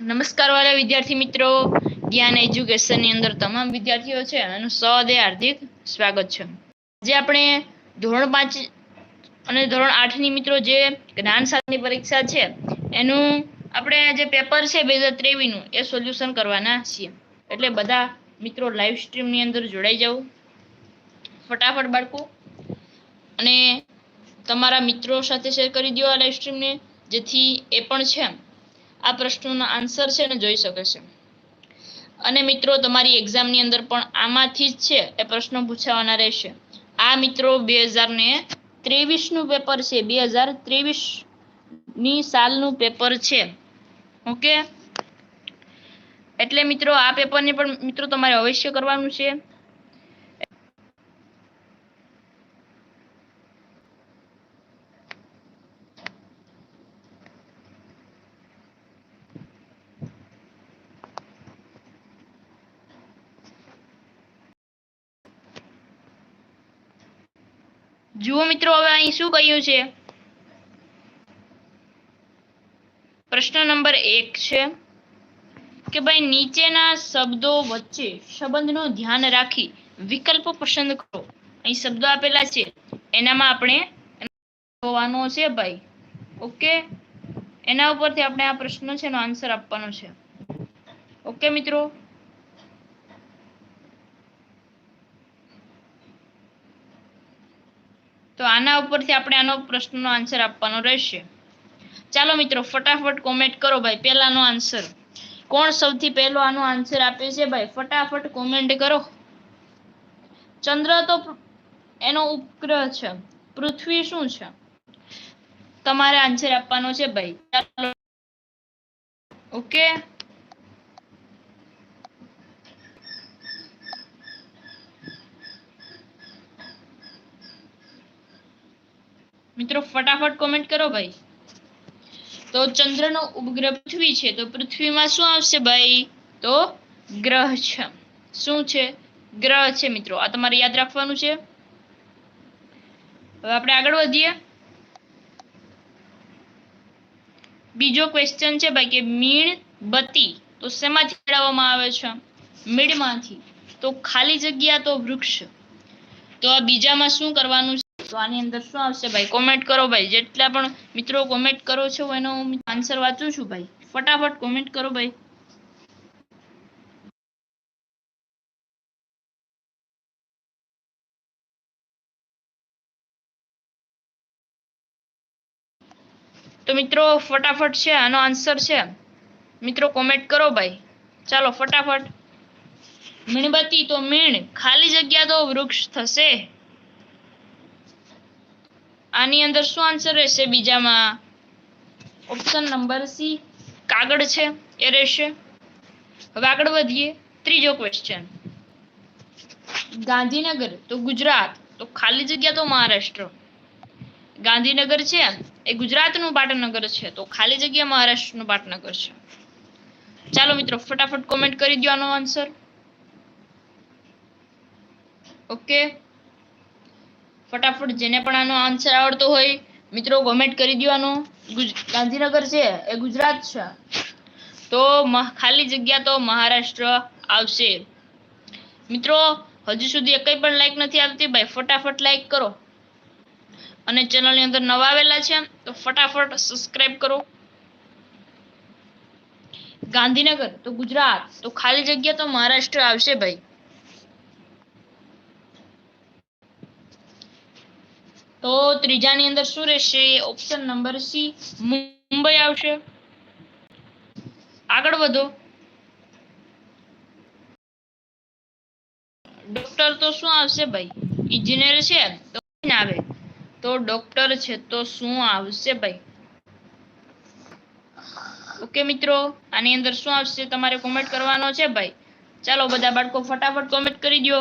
નમસ્કાર વાલા વિદ્યાર્થી મિત્રો. જ્ઞાન એજ્યુકેશનની અંદર તમામ વિદ્યાર્થીઓ છે એનું સહદે હાર્દિક સ્વાગત છે. આજે આપણે ધોરણ પાંચ અને ધોરણ આઠની મિત્રો જે જ્ઞાન સાથની પરીક્ષા છે, એનું આપણે જે પેપર છે બે હજાર ત્રેવીસનું, એ સોલ્યુશન કરવાના છીએ. એટલે બધા મિત્રો લાઈવ સ્ટ્રીમની અંદર જોડાઈ જાઓ. ફટાફટ બાળકો. અને તમારા મિત્રો સાથે શેર કરી દો આ લાઈવ સ્ટ્રીમને જેથી એ પણ છે. આ પ્રશ્નોના આન્સર છે ને જોઈ શકે છે. અને મિત્રો, તમારી એક્ઝામની અંદર પણ આમાંથી જ છે, એ પ્રશ્નો પૂછાવાના રહેશે. આ મિત્રો બે હજાર ને ત્રેવીસનું પેપર છે બે હજાર ત્રેવીસની સાલનું પેપર છે. ઓકે? એટલે મિત્રો, આ પેપરને પણ મિત્રો તમારે અવશ્ય કરવાનું છે. જુઓ મિત્રો, હવે અહીં શું કહ્યું છે? પ્રશ્ન નંબર એક છે કે ભાઈ, નીચેના શબ્દો વચ્ચે સંબંધનું ધ્યાન રાખી વિકલ્પ પસંદ કરો. અહીં શબ્દો આપેલા છે. એનામાં આપણે જોવાનો છે ભાઈ. ઓકે? એના ઉપરથી આપણે આ પ્રશ્ન છે એનો આન્સર આપવાનો છે. ઓકે મિત્રો? તો આના ઉપરથી આપણે આનો પ્રશ્નનો આન્સર આપવાનો રહેશે. ચાલો મિત્રો, ફટાફટ કોમેન્ટ કરો ભાઈ, પહેલાનો આન્સર કોણ સૌથી પહેલો આનો આન્સર આપે છે ભાઈ? ફટાફટ કોમેન્ટ કરો. ચંદ્ર તો એનો ઉપગ્રહ છે. પૃથ્વી શું છે? તમારે આન્સર આપવાનો છે ભાઈ. ચાલો. ઓકે મિત્રો, ફટાફટ કોમેન્ટ કરો ભાઈ. તો ચંદ્રનો ઉપગ્રહ પૃથ્વી છે. તો પૃથ્વીમાં શું આવશે ભાઈ? તો ગ્રહ છે. શું છે? ગ્રહ છે મિત્રો. આ તમારે યાદ રાખવાનું છે. હવે આપણે આગળ વધીએ. બીજો ક્વેશ્ચન છે ભાઈ કે મીણબત્તી તો શેમાંથી મેળવવામાં આવે છે? મીણમાંથી. તો ખાલી જગ્યા તો વૃક્ષ. તો આ બીજામાં શું કરવાનું તો આની અંદર શું આવશે ભાઈ? કોમેન્ટ કરો ભાઈ. જેટલા પણ મિત્રો કોમેન્ટ કરો છો, એનો આન્સર વાંચું છું ભાઈ. ફટાફટ કોમેન્ટ કરો ભાઈ. તો મિત્રો, ફટાફટ છે, આનો આન્સર છે. મિત્રો કોમેન્ટ કરો ભાઈ. ચાલો, ફટાફટ. મીણબત્તી તો મીણ. ખાલી જગ્યા તો વૃક્ષ થશે. આની અંદર શું આન્સર રહેશે? બીજામાં ઓપ્શન નંબર સી કાગળ છે, એ રહેશે. હવે આગળ વધીએ. ત્રીજો ક્વેશ્ચન ગાંધીનગર, તો ગુજરાત, તો ખાલી જગ્યા તો મહારાષ્ટ્ર. ગાંધીનગર છે, એ ગુજરાતનું પાટનગર છે, તો ખાલી જગ્યા મહારાષ્ટ્રનું પાટનગર છે. ચાલો મિત્રો, ફટાફટ કોમેન્ટ કરી દો આનો આન્સર ઓકે ફટાફટ જેને પણ આનો આન્સર આવડતો હોય, મિત્રો કોમેન્ટ કરી દેવાનો. ગાંધીનગર છે, એ ગુજરાત છે. તો ખાલી જગ્યા તો મહારાષ્ટ્ર આવશે. મિત્રો, હજુ સુધી એકઈ પણ લાઈક નથી આવતી, ભાઈ ફટાફટ લાઈક કરો. અને ચેનલની અંદર નવા આવેલા છે, તો ફટાફટ સબસ્ક્રાઇબ કરો. ગાંધીનગર, તો ગુજરાત, તો ખાલી જગ્યા તો મહારાષ્ટ્ર આવશે ભાઈ. તો ત્રીજાની અંદર શું રહેશે? ઓપ્શન નંબર સી મુંબઈ આવશે. આગળ વધો. ડોક્ટર તો શું આવશે ભાઈ? ઇજનેર છે, તો આવે? તો ડોક્ટર છે, તો શું આવશે ભાઈ? ઓકે મિત્રો, આની અંદર શું આવશે? તમારે કોમેન્ટ કરવાનો છે ભાઈ. ચાલો બધા બાળકો ફટાફટ કોમેન્ટ કરી દો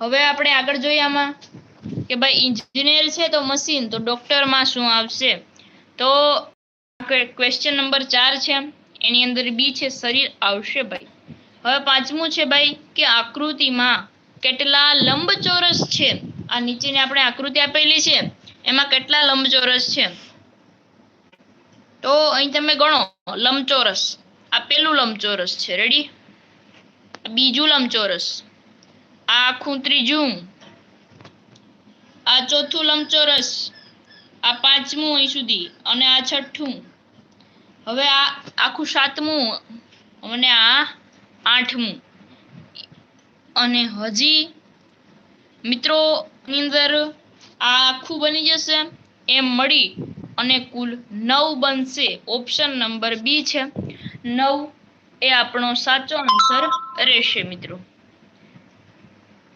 હવે આપણે આગળ જોઈએ આમાં કે ભાઈ ઇન્જિનિયર છે તો મશીન તો ડોક્ટરમાં શું આવશે? તો ક્વેશ્ચન નંબર ચાર છે. એની અંદર બી છે, શરીર આવશે ભાઈ. હવે પાંચમું છે ભાઈ કે આકૃતિમાં કેટલા લંબચોરસ છે? આ નીચેની આપણે આકૃતિ આપેલી છે. એમાં કેટલા લંબચોરસ છે? તો અહીં તમે ગણો. લંબચોરસ. આ પેલું લંબચોરસ છે. રેડી બીજું લંબચોરસ. આ આખું ત્રીજું. આ ચોથું લંબચોરસ. આ પાંચમું અહીં સુધી અને આ છઠ્ઠું. હવે આ આખું સાતમું અને આ આઠમું. અને હજી મિત્રો ની અંદર આ આખું બની જશે. એમ મળી અને કુલ નવ બનશે. ઓપ્શન નંબર બી છે. નવ એ આપણો સાચો આન્સર રહેશે મિત્રો.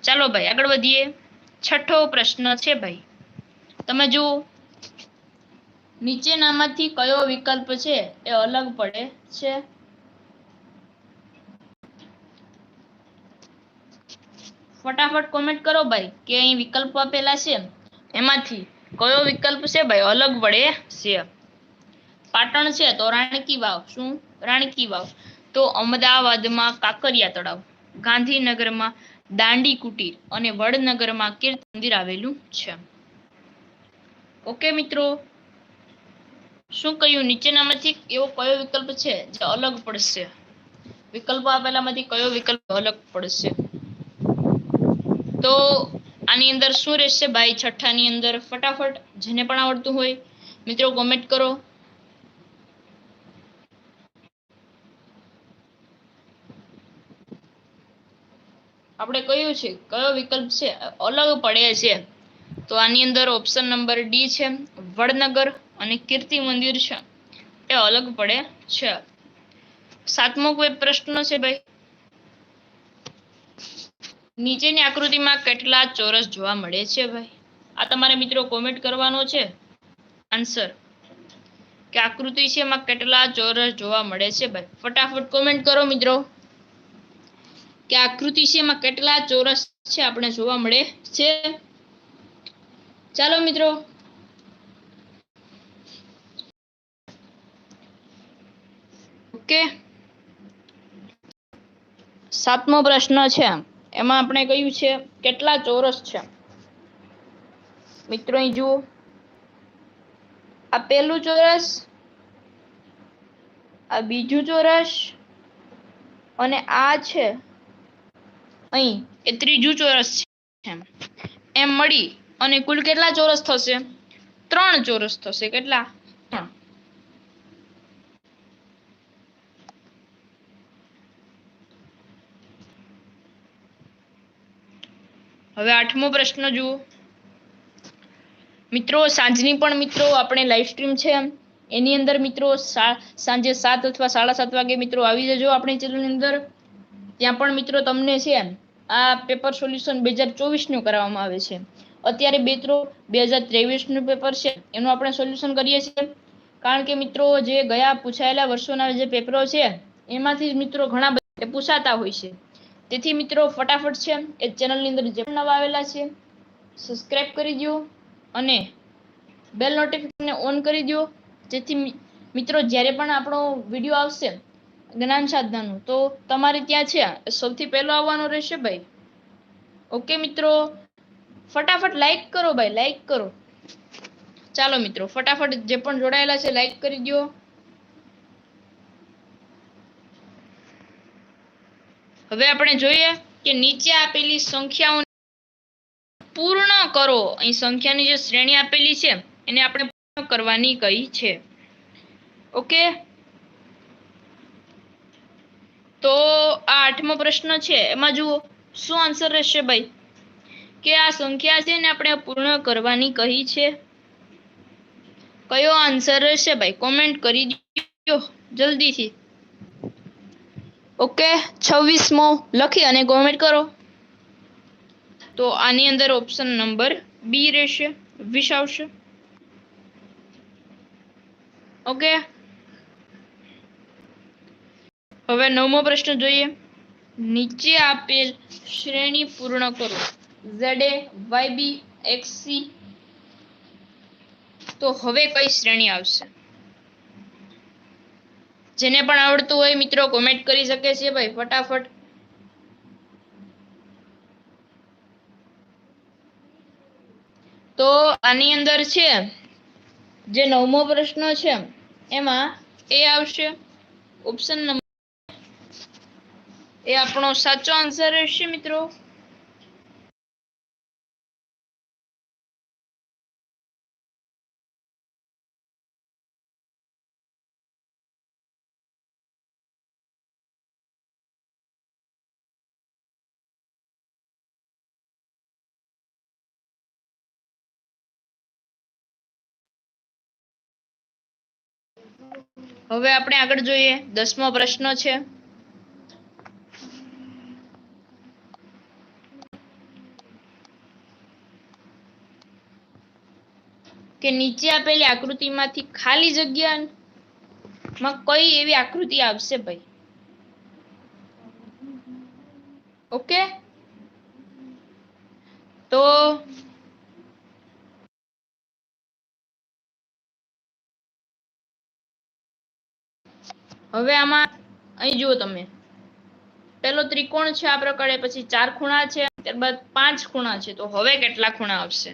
ચાલો ભાઈ, આગળ વધીએ. છઠ્ઠો પ્રશ્ન છે ભાઈ. તમે જુઓ. નીચેનામાંથી કયો વિકલ્પ છે એ અલગ પડે છે. ફટાફટ કોમેન્ટ કરો ભાઈ, કે અહીં વિકલ્પ આપેલા છે? એમાંથી કયો વિકલ્પ છે ભાઈ, અલગ પડે છે. પાટણ છે તો રાણકી વાવ. શું? રાણકી વાવ. તો અમદાવાદમાં કાંકરિયા તળાવ. ગાંધીનગરમાં દાંડી કુટીર અને વડનગરમાં કીર્ત મંદિર આવેલું છે. ઓકે મિત્રો, શું કહ્યું નીચેનામાંથી એવો કયો વિકલ્પ છે જે અલગ પડશે? વિકલ્પો આપેલામાંથી કયો વિકલ્પ અલગ પડશે? તો આની અંદર શું રહેશે? ભાઈ છઠ્ઠાની અંદર ફટાફટ જેને પણ આવડતું હોય, મિત્રો કોમેન્ટ કરો. આપણે કયું છે? કયો વિકલ્પ છે? અલગ પડે છે. તો આની અંદર ઓપ્શન નંબર ડી છે, વડનગર અને કીર્તિ મંદિર છે. એ અલગ પડે છે. સાતમો કોઈ પ્રશ્ન છે ભાઈ? નીચેની આકૃતિમાં કેટલા ચોરસ જોવા મળે છે ભાઈ? આ તમારે મિત્રો કોમેન્ટ કરવાનો છે. આન્સર કે આકૃતિ છે એમાં કેટલા ચોરસ જોવા મળે છે ભાઈ? ફટાફટ કોમેન્ટ કરો મિત્રો. કે આકૃતિ છે એમાં કેટલા ચોરસ છે આપણે જોવા મળે છે. ચાલો મિત્રો. ઓકે. સાતમો પ્રશ્ન છે. એમાં આપણે કહ્યું છે કેટલા ચોરસ છે? મિત્રો અહીં જુઓ. આ પહેલું ચોરસ, આ બીજું ચોરસ અને આ છે અહીં એ ત્રીજું ચોરસ છે. એમ મળી અને કુલ કેટલા ચોરસ થશે? ત્રણ ચોરસ થશે. કેટલા? હવે આઠમો પ્રશ્ન જુઓ. મિત્રો, સાંજની પણ મિત્રો, આપણે લાઈવ સ્ટ્રીમ છે એની અંદર મિત્રો સાંજે સાત અથવા સાડા સાત વાગે મિત્રો આવી જજો આપણી ચેનલની અંદર. ત્યાં પણ મિત્રો તમને છે, આ પેપર સોલ્યુશન બે હજાર ચોવીસનું કરાવવામાં આવે છે. અત્યારે મિત્રો બે હજાર ત્રેવીસનું પેપર છે, એનું આપણે સોલ્યુશન કરીએ છીએ. કારણ કે મિત્રો જે ગયા પૂછાયેલા વર્ષોના જે પેપરો છે, એમાંથી મિત્રો ઘણા બધા પૂછાતા હોય છે. તેથી મિત્રો ફટાફટ છે, એ ચેનલની અંદર જે નવા આવેલા છે સબસ્ક્રાઇબ કરી દો અને બેલ નોટિફિકેશનને ઓન કરી દો. જેથી મિત્રો જ્યારે પણ આપણો વીડિયો આવશે જ્ઞાન સાધનાનું તો તમારે ત્યાં છે સૌથી પહેલો આવવાનો રહેશે ભાઈ. ઓકે મિત્રો? ફટાફટ લાઈક કરો ભાઈ લાઈક કરો. ચાલો મિત્રો, ફટાફટ જે પણ જોડાયેલા છે લાઈક કરી દો હવે આપણે જોઈએ કે નીચે આપેલી સંખ્યાઓ પૂર્ણ કરો. અહીં સંખ્યાની જે શ્રેણી આપેલી છે, એને આપણે પૂર્ણ કરવાની કહી છે. ઓકે? તો આ આઠમો પ્રશ્ન છે. એમાં જુઓ, શું આન્સર રહેશે ભાઈ? કે આ સંખ્યા છે ને આપણે પૂર્ણ કરવાની કહી છે. કયો આન્સર રહેશે ભાઈ? કોમેન્ટ કરી દો જલ્દીથી. ઓકે છવ્વીસમો લખી અને કોમેન્ટ કરો. તો આની અંદર ઓપ્શન નંબર બી રહેશે વીસ આવશે. ઓકે હવે નવમો પ્રશ્ન જોઈએ. નીચે આપેલ શ્રેણી પૂર્ણ કરો. Z A Y B X C તો હવે કઈ શ્રેણી આવશે? જેને પણ આવડતું હોય મિત્રો કોમેન્ટ કરી શકે છે ભાઈ, ફટાફટ. તો આની અંદર છે, જે નવમો પ્રશ્ન છે, એમાં એ આવશે. ઓપ્શન નંબર એ આપણો સાચો આન્સર રહેશે મિત્રો. હવે આપણે આગળ જોઈએ. દસમો પ્રશ્ન છે. કે નીચે આપેલી આકૃતિમાંથી ખાલી જગ્યામાં કઈ એવી આકૃતિ આવશે ભાઈ? ઓકે તો હવે આમાં, અહીં જુઓ તમે. પેલો ત્રિકોણ છે આ પ્રકારે, પછી ચાર ખૂણા છે, ત્યારબાદ પાંચ ખૂણા છે. તો હવે કેટલા ખૂણા આવશે?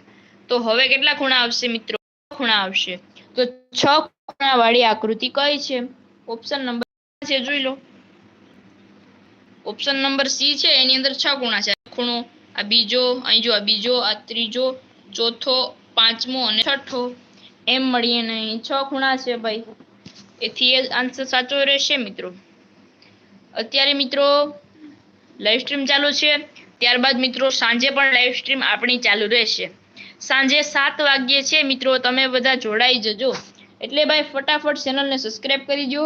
તો હવે કેટલા ખૂણા આવશે મિત્રો? ખૂણા આવશે. તો છ ખૂણા વાળી આકૃતિ કઈ છે? ઓપ્શન નંબર છે, જોઈ લો. ઓપ્શન નંબર સી છે, એની અંદર છ ખૂણા છે. ખૂણો, આ બીજો, અહીં જો આ બીજો, આ ત્રીજો, ચોથો, પાંચમો અને છઠ્ઠો. એમ મળીએ અહીં છ ખૂણા છે ભાઈ. એથી એ આન્સર સાચો રહેશે મિત્રો. અત્યારે મિત્રો લાઈવ સ્ટ્રીમ ચાલુ છે. ત્યારબાદ મિત્રો, સાંજે પણ લાઈવ સ્ટ્રીમ આપણી ચાલુ રહેશે. સાંજે સાત વાગ્યે છે, મિત્રો. તમે બધા જોડાઈ જજો. એટલે ભાઈ, ફટાફટ ચેનલને સબસ્ક્રાઈબ કરી દો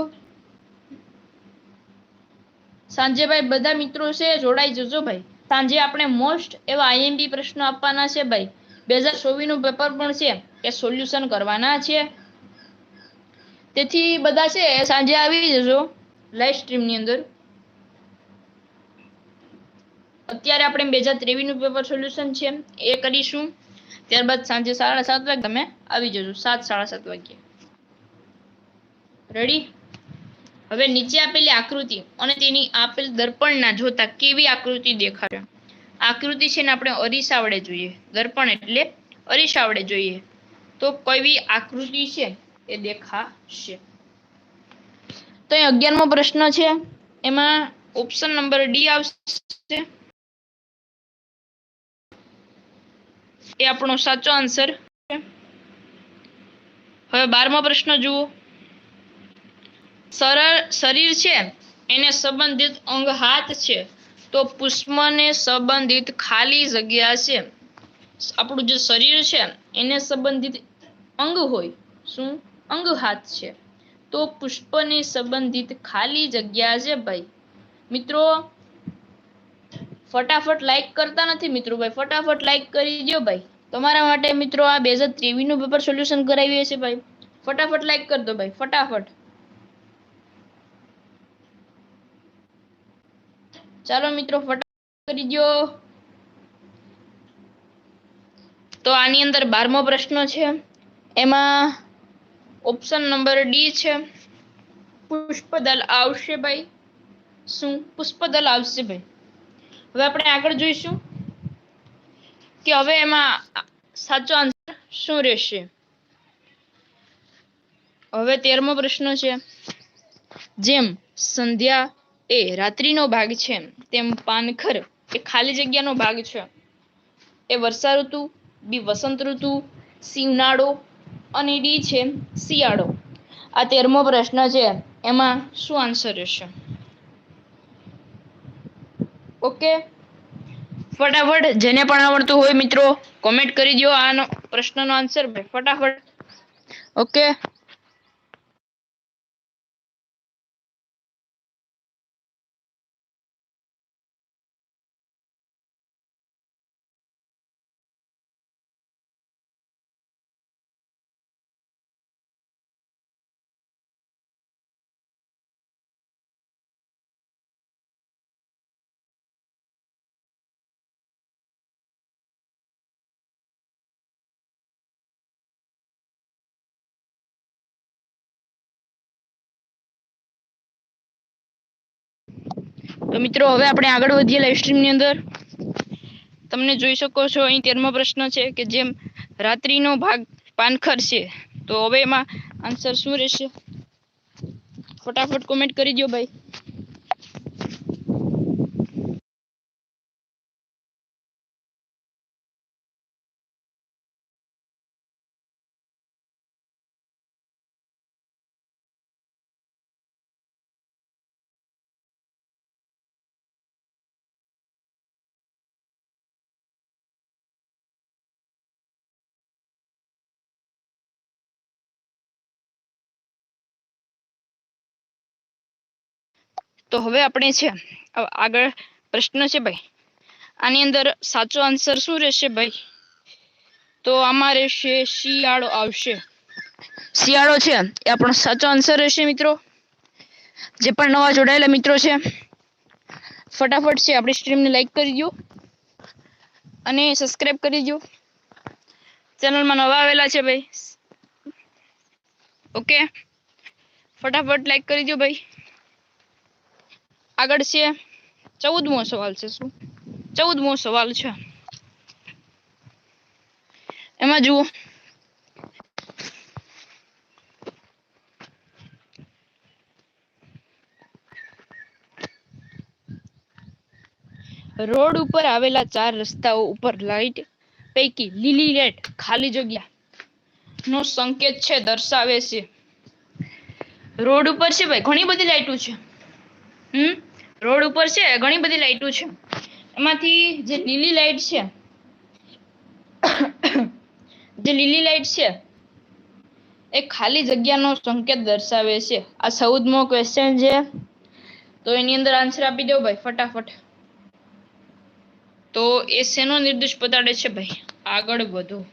સાંજે ભાઈ, બધા મિત્રો છે, જોડાઈ જજો ભાઈ. સાંજે આપણે મોસ્ટ એવા આઈએમપી પ્રશ્નો આપવાના છે ભાઈ. બે હજાર ચોવીસનું પેપર પણ છે એ સોલ્યુશન કરવાના છે. તેથી બધા છે, સાંજે આવી જજો લાઈવ સ્ટ્રીમની અંદર. અત્યારે આપણે બે હજાર ત્રેવીસનું પેપર સોલ્યુશન છે. એ કરીશું. ત્યારબાદ સાંજે સાડા સાત વાગે તમે આવી જજો. સાત, સાડા સાત વાગ્યે. રેડી હવે નીચે આપેલી આકૃતિ અને તેની આપેલ દર્પણના જોતા કેવી આકૃતિ દેખાશે? આકૃતિ છે ને આપણે અરીસાવડે જોઈએ. દર્પણ એટલે અરીસાવડે જોઈએ. તો કેવી આકૃતિ છે એ દેખાશે? તો અહીં અગિયારમો પ્રશ્ન છે. એમાં ઓપ્શન નંબર ડી આવશે. એ આપણો સાચો આન્સર હવે બારમો પ્રશ્ન જુઓ. સરળ શરીર છે, એને સંબંધિત અંગ હાથ છે, તો પુષ્પને સંબંધિત ખાલી જગ્યા છે. આપણું જે શરીર છે, એને સંબંધિત અંગ હોય, શું? અંગ હાથ છે. તો પુષ્પને સંબંધિત ખાલી જગ્યા છે ભાઈ. મિત્રો ફટાફટ લાઈક કરતા નથી મિત્રો ભાઈ. ફટાફટ લાઈક કરી દો ભાઈ. તમારા માટે મિત્રો આ બે હજાર ત્રેવીસનું પેપર સોલ્યુશન કરાવીએ છીએ ભાઈ. ફટાફટ લાઈક કરી દો ભાઈ. ફટાફટ. ચાલો મિત્રો, ફટાફટ કરી દો તો આની અંદર બારમો પ્રશ્ન છે. એમાં ઓપ્શન નંબર ડી છે. પુષ્પદલ આવશે ભાઈ. શું? પુષ્પદલ આવશે ભાઈ. હવે આપણે આગળ જોઈશું કે હવે એમાં સાચો આન્સર શું રહેશે. હવે તેરમો પ્રશ્ન છે. જેમ સંધ્યા એ રાત્રિનો ભાગ છે, તેમ પાનખર એ ખાલી જગ્યાનો ભાગ છે. એ વર્ષા ઋતુ, બી વસંત ઋતુ સી ઉનાળો અને ડી છે શિયાળો. આ તેરમો પ્રશ્ન છે. એમાં શું આન્સર રહેશે? ઓકે. ફટાફટ, જેને પણ આવડતું હોય મિત્રો કોમેન્ટ કરી દો આનો પ્રશ્નનો આન્સર ફટાફટ. ઓકે. તો મિત્રો, હવે આપણે આગળ વધીએ લાઈવ સ્ટ્રીમની અંદર. તમને જોઈ શકો છો, અહીં તેરમો પ્રશ્ન છે કે જેમ રાત્રિનો ભાગ પાનખર છે, તો હવે એમાં આન્સર શું રહેશે? ફટાફટ કોમેન્ટ કરી દો ભાઈ. તો હવે આપણે છે આગળ પ્રશ્ન છે ભાઈ. આની અંદર સાચો આન્સર શું રહેશે ભાઈ? તો આમાં રહેશે શિયાળો આવશે. શિયાળો છે, એ આપણો સાચો આન્સર રહેશે મિત્રો. જે પણ નવા જોડાયેલા મિત્રો છે, ફટાફટ છે, આપણી સ્ટ્રીમને લાઈક કરી દો અને સબસ્ક્રાઈબ કરી દો ચેનલમાં નવા આવેલા છે ભાઈ. ઓકે? ફટાફટ લાઈક કરી દો ભાઈ. આગળ છે. ચૌદમો સવાલ છે શું? ચૌદમો સવાલ છે. એમાં જુઓ. રોડ ઉપર આવેલા ચાર રસ્તાઓ ઉપર લાઈટ પૈકી લીલી લાઈટ ખાલી જગ્યા નો સંકેત છે, દર્શાવે છે. રોડ ઉપર છે ભાઈ, ઘણી બધી લાઈટો છે. હમ? રોડ ઉપર છે, ઘણી બધી લાઈટો છે. એમાંથી જે લીલી લાઈટ છે, જે લીલી લાઈટ છે, એ ખાલી જગ્યાનો સંકેત દર્શાવે છે. આ ચૌદમો ક્વેશ્ચન છે, તો એની અંદર આન્સર આપી દો ભાઈ, ફટાફટ. તો એ શેનો નિર્દેશ બતાડે છે ભાઈ? આગળ વધો.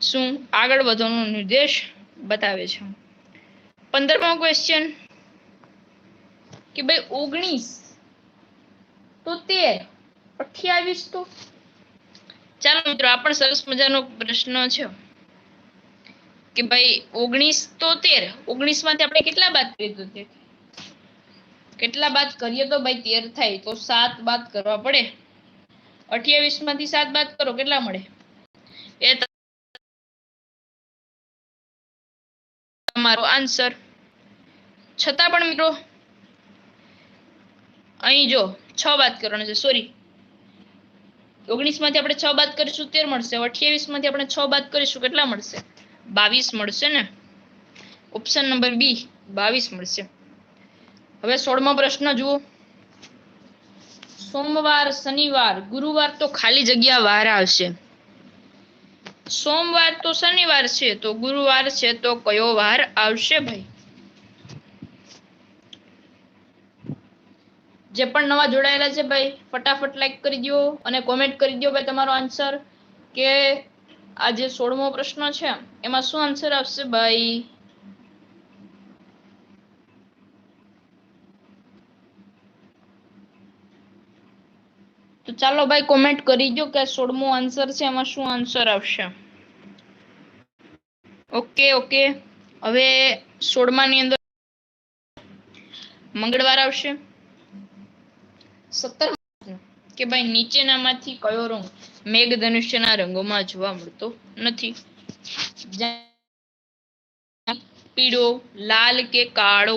શું? આગળ વધવાનો નિર્દેશ બતાવે છે. પંદરમો ક્વેશ્ચન કે ભાઈ ઓગણીસ તો તેર. અઠ્યાવીસ તો? ચાલો મિત્રો, આ પણ સરસ મજાનો પ્રશ્ન છે. કે ભાઈ ઓગણીસ તો તેર. ઓગણીસમાંથી આપણે કેટલા બાદ કરીએ તો તેર? કેટલા બાદ કરીએ તો ભાઈ તેર થાય? તો સાત બાદ કરવા પડે. અઠ્યાવીસમાંથી સાત બાદ કરો, કેટલા મળે? એ તમારો આન્સર. છતાં પણ મિત્રો અહીં જો, છ બાદ કરવાનો છે સોરી ઓગણીસમાંથી આપણે છ બાદ કરીશું, તેર મળશે. અઠ્યાવીસમાંથી આપણે છ બાદ કરીશું, કેટલા મળશે? બાવીસ મળશે ને? ઓપ્શન નંબર બી બાવીસ મળશે. હવે સોળમો પ્રશ્ન જુઓ. સોમવાર, શનિવાર, ગુરુવાર તો ખાલી જગ્યા વાર આવશે સોમવાર તો શનિવાર છે, તો ગુરુવાર છે, તો કયો વાર આવશે ભાઈ? જે પણ નવા જોડાયેલા છે ભાઈ, ફટાફટ લાઈક કરી દો અને કોમેન્ટ કરી દો ભાઈ તમારો આન્સર કે આ જે સોળમો પ્રશ્ન છે, એમાં શું આન્સર આવશે ભાઈ? તો ચાલો ભાઈ કોમેન્ટ કરી દો કે સોળમો આન્સર છે, એમાં શું આન્સર આવશે? ઓકે ઓકે હવે સોળમાની અંદર મંગળવાર આવશે. સત્તર કે ભાઈ નીચેનામાંથી કયો રંગ મેઘધનુષ્યના રંગોમાં જોવા મળતો નથી? પીળો, લાલ કે કાળો?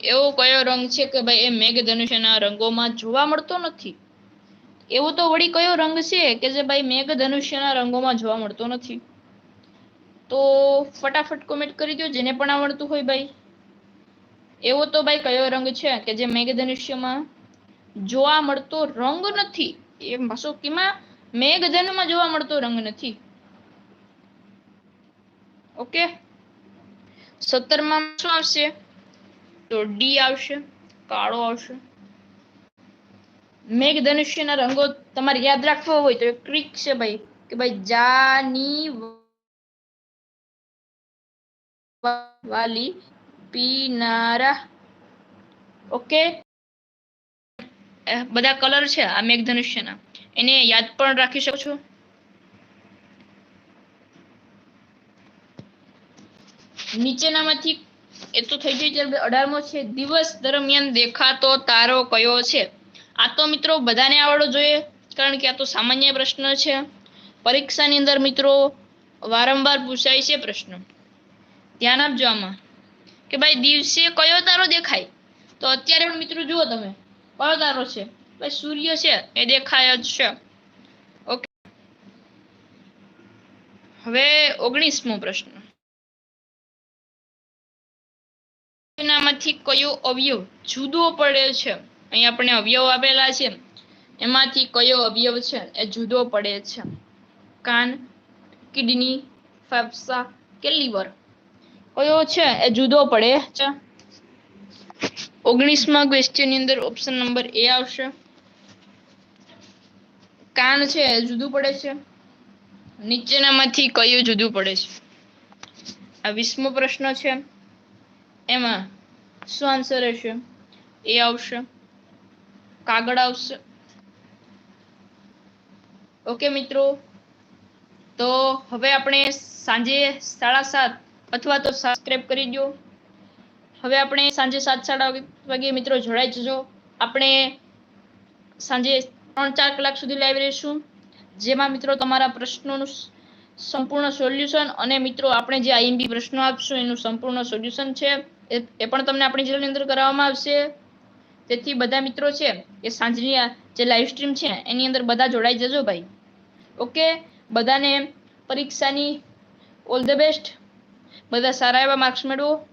એવો કયો રંગ છે કે ભાઈ એ મેઘધનુષ્યના રંગોમાં જોવા મળતો નથી? એવો તો વળી કયો રંગ છે કે જે ભાઈ મેઘધનુષ્યના રંગોમાં જોવા મળતો નથી? તો ફટાફટ કોમેન્ટ કરી દો જેને પણ આવડતું હોય ભાઈ. એવો તો ભાઈ કયો રંગ છે કે જે મેઘધનુષ્યમાં જોવા મળતો રંગ નથી? એ પાછો મેઘધનુમાં જોવા મળતો રંગ નથી. ઓકે? સત્તરમાં શું આવશે? તો ડી આવશે, કાળો આવશે. મેઘધનુષ્યના રંગો તમારે યાદ રાખવા હોય તો ક્રિક છે ભાઈ, કે ભાઈ જાની વાલી પીનારા. ઓકે? બધા કલર છે, આ મેઘધનુષ્યના. એને યાદ પણ રાખી શકો છો? નીચેનામાંથી એ તો થઈ ગઈ ત્યારબાદ અઢારમો છે, દિવસ દરમિયાન દેખાતો તારો કયો છે? આ તો મિત્રો બધાને આવડવો જોઈએ, કારણ કે આ તો સામાન્ય પ્રશ્ન છે. પરીક્ષાની અંદર મિત્રો વારંવાર પૂછાય છે પ્રશ્ન. ધ્યાન આપજો આમાં. કે ભાઈ દિવસે કયો તારો દેખાય? તો અત્યારે પણ મિત્રો જુઓ તમે, કયો તારો છે? ભાઈ સૂર્ય છે, એ દેખાય જ છે. ઓકે. હવે ઓગણીસમો પ્રશ્ન. એનામાંથી કયો અવયવ જુદો પડે છે? અહીં આપણે અવયવ આપેલા છે. એમાંથી કયો અવયવ છે એ જુદો પડે છે? કાન, કિડની, ફેફસા કે લીવર? કયો છે? એ જુદો પડે. છે ઓગણીસમાં ક્વેશ્ચનની અંદર ઓપ્શન નંબર એ આવશે. કાન છે, એ જુદું પડે છે. નીચેનામાંથી કયું જુદું પડે છે? આ વીસમો પ્રશ્ન છે. એમાં શું આન્સર રહેશે એ આવશે. કાગળ આવશે. ઓકે મિત્રો. તો હવે આપણે સાંજે સાડા સાત અથવા તો સબસ્ક્રાઈબ કરી દો હવે આપણે સાંજે સાત સાડા વાગે મિત્રો જોડાઈ જજો. આપણે સાંજે ત્રણ ચાર કલાક સુધી લાઈવ રહીશું. જેમાં મિત્રો તમારા પ્રશ્નોનું સંપૂર્ણ સોલ્યુશન અને મિત્રો આપણે જે આઈએમબી પ્રશ્નો આપશું એનું સંપૂર્ણ સોલ્યુશન છે. એ પણ તમને આપણી ચેનલની અંદર કરાવવામાં આવશે. તેથી બધા મિત્રો છે એ સાંજની જે લાઈવ સ્ટ્રીમ છે એની અંદર બધા જોડાઈ જજો ભાઈ. ઓકે બધાને પરીક્ષાની ઓલ ધ બેસ્ટ બધા સારા એવા માર્ક્સ મેળવો.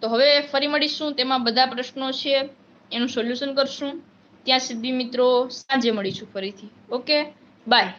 તો હવે ફરી મળીશું. તેમાં બધા પ્રશ્નો છે, એનું સોલ્યુશન કરશું. ત્યાં સુધી મિત્રો સાંજે મળીશું ફરીથી. Okay bye